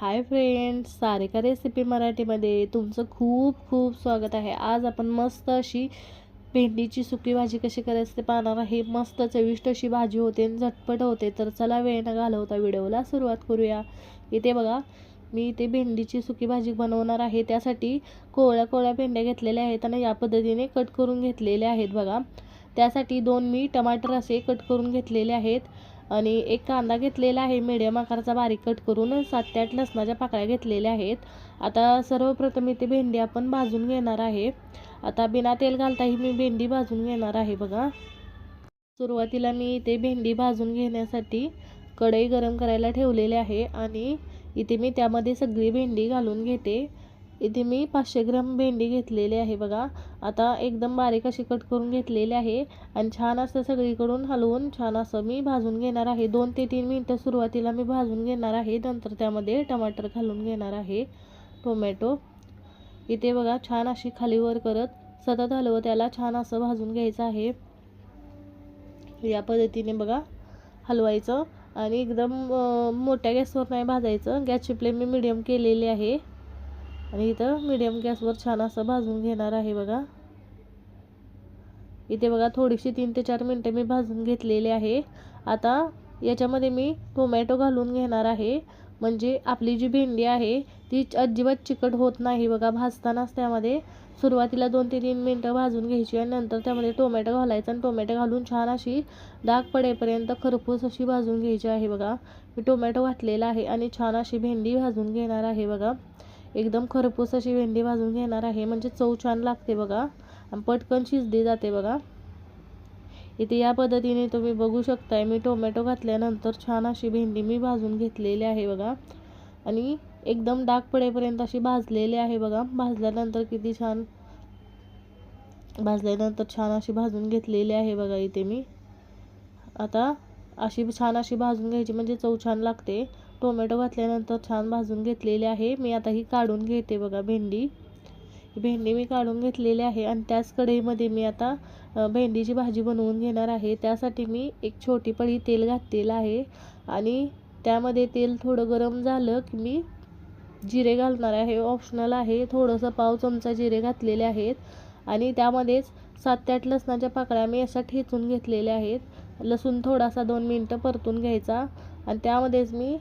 Hi friends Sarika recipe मराठीमध्ये तुमचं खूप खूप स्वागत आहे. आज आपण मस्त अशी भेंडीची सुकी भाजी कशी करायची ते पाहणार आहे. मस्त चविष्ट अशी भाजी होते आणि झटपट होते. तर चला वेळ न घालवता व्हिडिओला सुरुवात करूया. इथे बघा मी इथे भेंडीची सुकी भाजी बनवणार आहे. त्यासाठी कोवळ्या कोवळ्या भेंड्या घेतलेल्या आहेत आणि या पद्धतीने कट करून घेतलेल्या आहेत बघा. त्यासाठी दोन मी टमाटर असे कट करून घेतलेले आहेत. आणि एक कांदा घेतलेला आहे मिडियम आकाराचा बारीक कट करून सात ते आठ लसणाच्या पाकळ्या घेतलेल्या आहेत. आता सर्वप्रथम इथे भेंडी आपण भाजून घेणार आहे. आता बिना तेल घालताही मी भेंडी भाजून घेणार आहे बघा. सुरुवातीला मी इथे भेंडी भाजून घेण्यासाठी कढई गरम करायला ठेवलेली आहे आणि इथे मी त्यामध्ये सगळी भेंडी घालून घेते. इथे मी पाचशे ग्राम भेंडी घेतलेली आहे बघा. आता एकदम बारीक अशी कट करून घेतलेली आहे आणि छान असं सगळीकडून हलवून छान असं मी भाजून घेणार आहे. दोन ते तीन मिनटं सुरुवातीला मी भाजून घेणार आहे. नंतर त्यामध्ये टमाटर घालून घेणार आहे. टोमॅटो. इथे बघा छान अशी खालीवर करत सतत हलवं त्याला छान असं भाजून घ्यायचं आहे. या पद्धतीने बघा हलवायचं आणि एकदम मोठ्या गॅसवर नाही भाजायचं. गॅसची फ्लेम मी मिडियम केलेली आहे. आणि इथं मिडियम गॅसवर छान असं भाजून घेणार आहे बघा. इथे बघा थोडीशी तीन ते चार मिनटं मी भाजून घेतलेली आहे. आता याच्यामध्ये मी टोमॅटो घालून घेणार आहे. म्हणजे आपली जी भेंडी आहे ती अजिबात चिकट होत नाही बघा भाजतानाच त्यामध्ये. सुरुवातीला दोन ते तीन मिनटं भाजून घ्यायची आणि नंतर त्यामध्ये टोमॅटो घालायचा आणि टोमॅटो घालून छान अशी डाग पडेपर्यंत खरपूस अशी भाजून घ्यायची आहे बघा. मी टोमॅटो घातलेला आहे आणि छान अशी भेंडी भाजून घेणार आहे बघा. एकदम खरपूस अशी भेंडी भाजून घेणार आहे. म्हणजे चव छान लागते बघा. आणि पटकन शिजली जाते बघा. इथे या पद्धतीने तुम्ही बघू शकताय मी टोमॅटो घातल्यानंतर छान अशी भेंडी मी भाजून घेतलेली आहे बघा. आणि एकदम डाग पडेपर्यंत अशी भाजलेली आहे बघा. भाजल्यानंतर किती छान भाजल्यानंतर छान अशी भाजून घेतलेली आहे बघा इथे मी. आता अशी छान अशी भाजून घ्यायची म्हणजे चव छान लागते. टोमॅटो घातल्यानंतर छान भाजून घेतलेले आहे. मी आता ही काढून घेते बघा भेंडी. भेंडी मी काढून घेतलेली आहे आणि त्याच कढईमध्ये मी आता भेंडीची भाजी बनवून घेणार आहे. त्यासाठी मी एक छोटी पळी तेल घातलेलं आहे आणि त्यामध्ये तेल थोडं गरम झालं की मी जिरे घालणार आहे. ऑप्शनल आहे थोडंसं पाव चमचा जिरे घातलेले आहेत आणि त्यामध्येच सात ते आठ लसणाच्या पाकळ्या मी अशा ठेचून घेतलेल्या आहेत. लसूण थोडासा दोन मिनटं परतून घ्यायचा आणि त्यामध्येच मी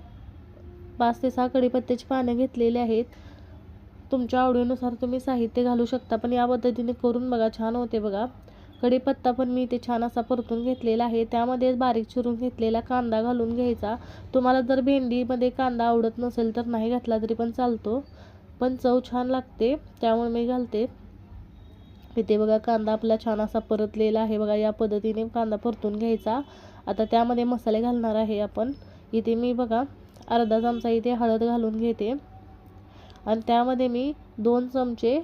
पाच ते सहा कढीपत्त्याची पानं घेतलेली आहेत. तुमच्या आवडीनुसार तुम्ही साहित्य घालू शकता पण या पद्धतीने करून बघा छान होते बघा. कढीपत्ता पण मी ते छान असा परतून घेतलेला आहे. त्यामध्ये बारीक चिरून घेतलेला कांदा घालून घ्यायचा. तुम्हाला जर भेंडीमध्ये कांदा आवडत नसेल तर नाही घातला तरी पण चालतो. पण चव छान लागते त्यामुळे मी घालते. इथे बघा कांदा आपला छान असा परतलेला आहे बघा. या पद्धतीने कांदा परतून घ्यायचा. आता त्यामध्ये मसाले घालणार आहे आपण. इथे मी बघा अर्धा चमचा इथे हळद घालून घेते. आणि त्यामध्ये मी दोन चमचे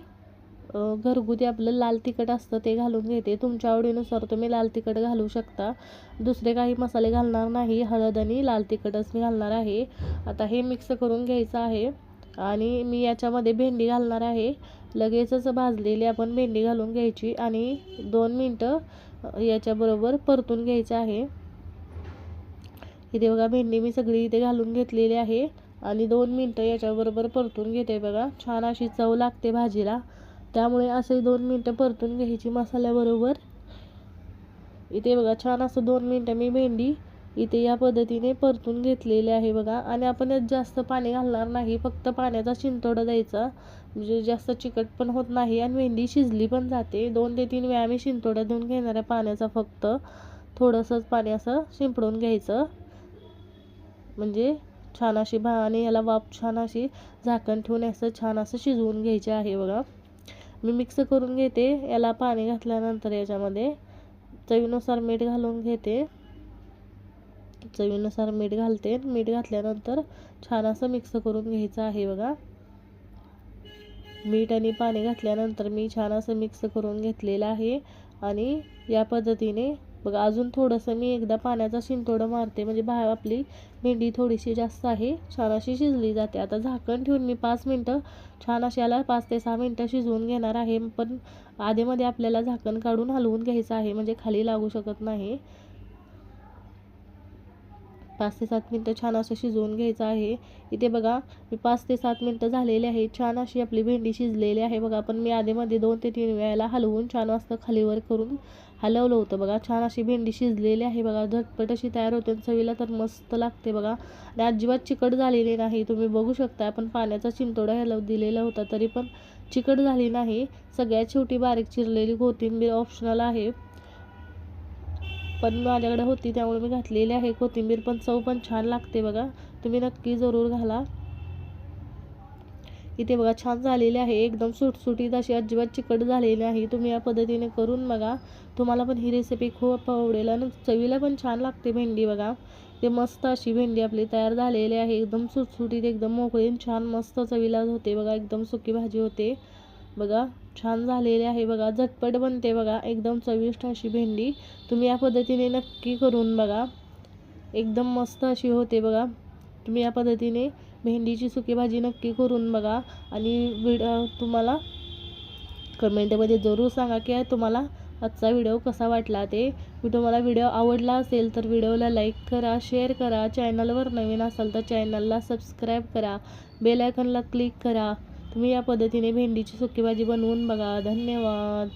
घरगुती आपलं लाल तिखट असतं ते घालून घेते. तुमच्या आवडीनुसार तुम्ही लाल तिखट घालू शकता. दुसरे काही मसाले घालणार नाही. हळद आणि लाल तिखटच मी घालणार आहे. आता हे मिक्स करून घ्यायचं आहे. आणि मी याच्यामध्ये भेंडी घालणार आहे. लगेचच भाजलेली आपण भेंडी घालून घ्यायची आणि दोन मिनटं याच्याबरोबर परतून घ्यायचं आहे. इथे बघा भेंडी मी सगळी इथे घालून घेतलेली आहे. आणि दोन मिनटं याच्याबरोबर परतून घेते बघा. छान अशी चव लागते भाजीला. त्यामुळे असे दोन मिनटं परतून घ्यायची मसाल्याबरोबर. इथे बघा छान असं दोन मिनटं मी भेंडी इथे या पद्धतीने परतून घेतलेले आहे बघा. आणि आपण यात जास्त पाणी घालणार नाही फक्त पाण्याचा शिंतोडा द्यायचा. म्हणजे जास्त चिकट पण होत नाही आणि भेंडी शिजली पण जाते. दोन ते तीन वेळा मी शिंतोडा देऊन घेणार आहे पाण्याचा फक्त. थोडंसंच पाणी असं शिंपडून घ्यायचं. म्हणजे छान अशी भा आणि याला वाफ छान अशी झाकण ठेवून असं छान असं शिजवून घ्यायचे आहे बघा. मी मिक्स करून घेते. याला पाणी घातल्यानंतर याच्यामध्ये चवीनुसार मीठ घालून घेते. चवीनुसार मीठ घालते. मीठ घातल्यानंतर छान असं मिक्स करून घ्यायचं आहे बघा. मीठ आणि पाणी घातल्यानंतर मी छान असं मिक्स करून घेतलेलं आहे. आणि या पद्धतीने बघा अजून थोडंसं मी एकदा पाण्याचा शिंतोडं मारते. म्हणजे बा आपली भेंडी थोडीशी जास्त आहे छान अशी शिजली जाते. आता झाकण ठेवून मी पाच मिनटं छान अशी याला पाच ते सहा मिनटं शिजवून घेणार आहे. पण आधीमध्ये आपल्याला झाकण काढून हलवून घ्यायचं आहे. म्हणजे खाली लागू शकत नाही. पाच ते सात मिनटं छान असं शिजवून घ्यायचं आहे. इथे बघा मी पाच ते सात मिनटं झालेली आहे. छान अशी आपली भेंडी शिजलेली आहे बघा. पण मी आधीमध्ये दोन ते तीन वेळेला हलवून छान वाजता खालीवर करून हलवलं होतं बघा. छान अशी भेंडी शिजलेली आहे बघा. झटपट अशी तयार होते आणि चवीला तर मस्त लागते बघा. आणि अजिबात चिकट झालेली नाही. तुम्ही बघू शकता आपण पाण्याचा चिंतोडा ह्याला दिलेला होता तरी पण चिकट झाली नाही. सगळ्यात शेवटी बारीक चिरलेली कोथिंबीर ऑप्शनल आहे. पण माझ्याकडे होती त्यामुळे मी घातलेली आहे. कोथिंबीर पण चव पण छान लागते बघा. तुम्ही नक्की जरूर घाला. इथे बघा छान झालेली आहे. एकदम सुटसुटीत अशी अजिबात चिकट झालेली आहे तुम्ही या पद्धतीने करून बघा. तुम्हाला पण ही रेसिपी खूप आवडेल आणि चवीला पण छान लागते भेंडी बघा. ते मस्त अशी भेंडी आपली तयार झालेली आहे. एकदम सुटसुटीत एकदम मोकळी आणि छान मस्त चवीला होते बघा. एकदम सुकी भाजी होते. बघा छान झालेली आहे बघा. झटपट बनते बघा. एकदम चविष्ट अशी भेंडी. तुम्ही या पद्धतीने नक्की करून बघा. एकदम मस्त अशी होते बघा. तुम्ही या पद्धतीने भेंडीची सुकी भाजी नक्की करून बघा आणि व्हिडिओ तुम्हाला कमेंटमध्ये जरूर सांगा की तुम्हाला आजचा व्हिडिओ कसा वाटला ते. मी तुम्हाला व्हिडिओ आवडला असेल तर व्हिडिओला लाईक करा शेअर करा. चॅनलवर नवीन असाल तर चॅनलला सबस्क्राईब करा. बेलायकनला क्लिक करा. तुम्ही या पद्धतीने भेंडीची सुकी भाजी बनवून बघा. धन्यवाद.